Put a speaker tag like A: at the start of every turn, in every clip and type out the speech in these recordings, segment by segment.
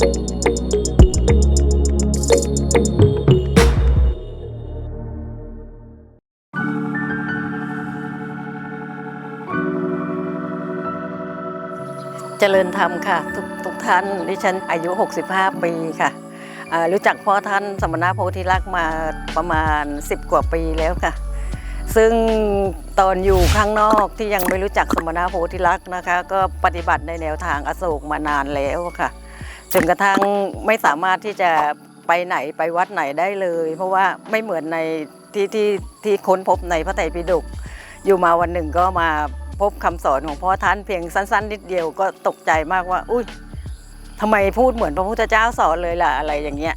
A: เจริญธรรมค่ะทุกทุกท่านดิฉันอายุ 65 ปีค่ะรู้จักพ่อท่านสมณะโพธิลักษ์มาประมาณ 10 กว่าปีแล้วค่ะ ซึ่งตอนอยู่ข้างนอกที่ยังไม่รู้จักสมณะโพธิลักษ์นะคะ ก็ปฏิบัติในแนวทางอโศกมานานแล้วค่ะ จนกระทั่งไม่สามารถที่จะไปไหนไปวัดไหนได้เลย เพราะว่าไม่เหมือนในที่ที่ที่ค้นพบในพระไตรปิฎกอยู่มาวันหนึ่งก็มาพบคำสอนของพ่อท่านเพียงสั้น ๆ นิดเดียวก็ตกใจมากว่า อุ้ยทำไมพูดเหมือนพระพุทธเจ้าสอนเลยล่ะอะไรอย่างเงี้ย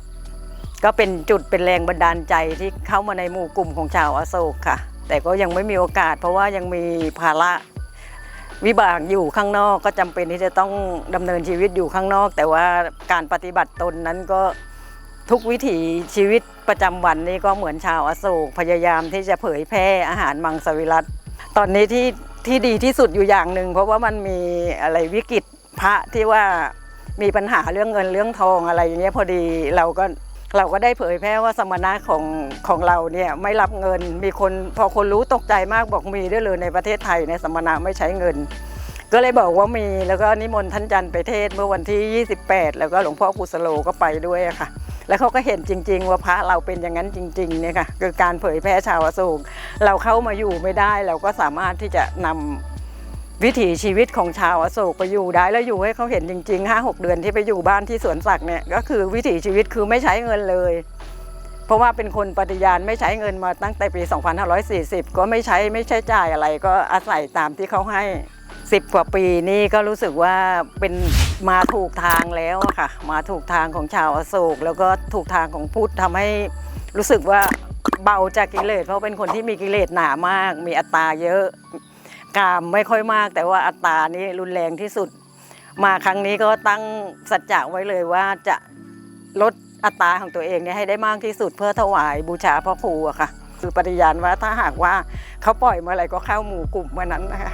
A: ก็เป็นจุดเป็นแรงบันดาลใจที่เข้ามาในหมู่กลุ่มของชาวอโศกค่ะ แต่ก็ยังไม่มีโอกาส เพราะว่ายังมีภาระ วิบากอยู่ข้างนอกก็จำเป็นที่จะต้องดำเนินชีวิตอยู่ข้างนอก แต่ว่าการปฏิบัติตนนั้นก็ทุกวิถีชีวิตประจำวันนี่ก็เหมือนชาวอโศกพยายามที่จะเผยแพร่อาหารมังสวิรัตตอนนี้ที่ที่ดีที่สุดอยู่อย่างหนึ่งเพราะว่ามันมีอะไรวิกฤตพระที่ว่ามีปัญหาเรื่องเงินเรื่องทองอะไรอย่างเงี้ยพอดีเราก็ เราก็ได้เผยแพร่ว่าสมณะของของเราเนี่ยไม่รับเงิน มีคนพอคนรู้ตกใจมากบอกมีได้วยเลยในประเทศไทยในสมณะไม่ใช้เงิน ก็เลยบอกว่ามีแล้วก็นิมนต์ท่านจันไปเทศเมื่อวันที่ 28 แล้วก็หลวงพ่อกุสโลก็ไปด้วยค่ะ แล้วเขาก็เห็นจริง ๆ ว่าพระเราเป็นอย่างนั้นจริงๆเนี่ยค่ะคือการเผยแพร่ชาวอโศกเราเข้ามาอยู่ไม่ได้เราก็สามารถที่จะนำ วิถีชีวิตของชาวอโศกไปอยู่ได้แล้วอยู่ให้เขาเห็นจริงๆ 5 6 เดือนที่ไปอยู่บ้านที่สวนสักเนี่ยก็คือวิถีชีวิตคือไม่ใช้เงินเลย เพราะว่าเป็นคนปฏิญาณไม่ใช้เงินมาตั้งแต่ปี 2540 ก็ไม่ใช้ไม่ใช้จ่ายอะไรก็อาศัยตามที่เขาให้ 10 กว่าปีนี่ก็รู้สึกว่าเป็นมาถูกทางแล้วค่ะ มาถูกทางของชาวอโศก แล้วก็ถูกทางของพุทธทำให้รู้สึกว่าเบาจากกิเลสเพราะเป็นคนที่มีกิเลสหนามาก มีอัตตราเยอะ กามไม่ค่อยมาก แต่ว่าอัตรานี่รุนแรงที่สุด มาครั้งนี้ก็ตั้งสัจจะไว้เลยว่าจะลดอัตราของตัวเองเนี่ยให้ได้มากที่สุดเพื่อถวายบูชาพระครูอะค่ะ คือปฏิญาณว่าถ้าหากว่าเขาปล่อยเมื่อไหร่ก็เข้าหมู่กลุ่มเมื่อนั้นนะคะ